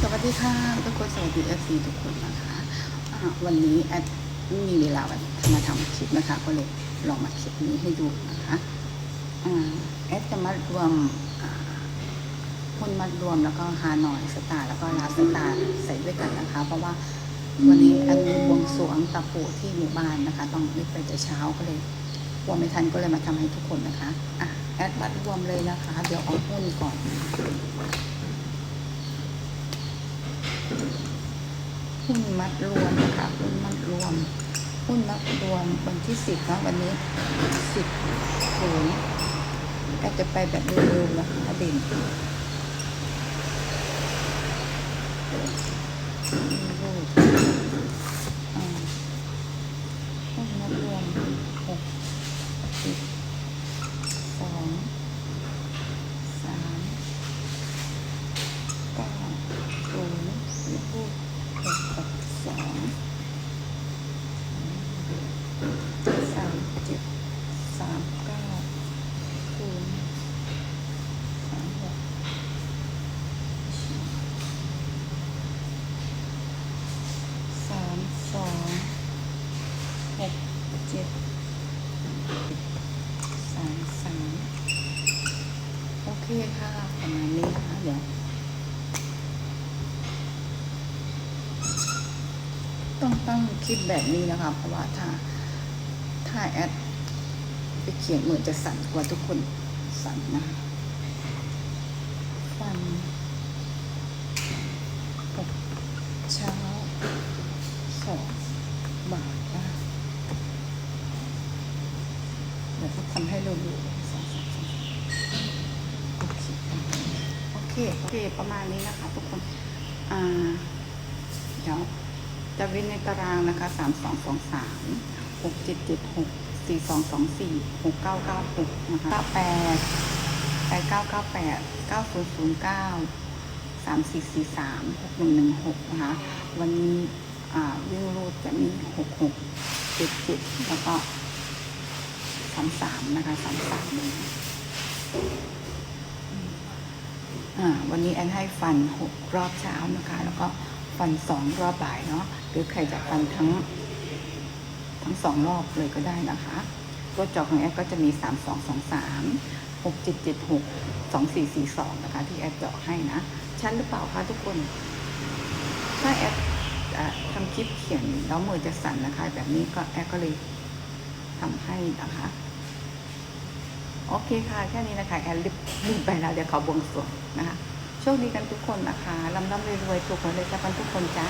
สวัสดีค่ะทุกคนสวัสดีเอฟซีทุกคนนะคะวันนี้แอดไม่มีเวลามาทำคลิปนะคะ ก็เลยลองมาคลิปนี้ให้ดูนะคะแอดจะมารวมหุ้นมัดรวมแล้วก็ฮานอยสตาร์แล้วก็ลาสตาร์ใส่ด้วยกันนะคะ เพราะว่าวันนี้แอดมีบวงสรวงตะปูที่หมู่บ้านนะคะ ต้องรีบไปแต่เช้าก็เลยกลัวไม่ทันก็เลยมาทำให้ทุกคนนะคะอะแอดมัดรวมเลยนะคะ เดี๋ยวเอาหุ้นก่อน หุ้นมัดรวมนะคะหุ้นมัดรวม หุ้นมัดรวมวันที่สิบนะวันนี้สิบศูนย์อาจจะไปแบบเร็วๆนะคะเด่นรูดอ่าหุ้นมัดรวมหกสิบสองสามเก้าศูนย์รูด หกกับสองสามเจ็ดสามเก้าศูนย์สามหกสาม สองหกเจ็ดสามสามโอเคค่ะประมาณนี้นะคะเดี๋ยวต้องตั้งคลิปแบบนี้นะคะ เพราะว่าถ้าถ้าแอดไปเขียนเหมือนจะสั่นกว่าทุกคนสั่นนะคะฟันหกเช้าสอง บาทนะเดี๋ยวจะทำให้เราดูสองสามสี่โอเคโอเคโอเคประมาณนี้นะคะทุกคนอ่าเดี๋ยวจะเว้นในตารางนะคะสามสองสองสามหกเจ็ดเจ็ดหกสี่สองสองสี่หกเก้าเก้าหกนะคะเก้าแปดแปดเก้าเก้าแปดเก้าศูนย์ศูนย์เก้าสามสี่สี่สามหกหนึ่งหนึ่งหกนะคะวันนี้อ่าวิ่ง มีหกหกเจ็ดเจ็ดแล้วก็สามสามนะคะสามสามเลยอ่าวันนี้แอนให้ฟันหกรอบเช้านะคะ แล้วก็ฟันสองรอบบ่ายเนาะหรือใครจะฟันทั้ง ทั้งสองรอบเลยก็ได้นะคะตัวจอของแอดก็จะมีสามสองสองสามหกเจ็ดเจ็ดหกสองสี่สี่สองนะคะ ที่แอดเจาะให้นะ ชั้นหรือเปล่าคะทุกคน ถ้าแอดอะทำ คลิปเขียนแล้วมือจะสั่นนะคะ แบบนี้ก็แอดก็เลยทำให้นะคะ โอเคค่ะ แค่นี้นะคะแอดรีบรีบไปแล้ว เดี๋ยวเขาบวงสรวงนะคะโชคดีกันทุกคนนะคะลำลำรวยๆถูกหวยเลยกันทุกคนจ้า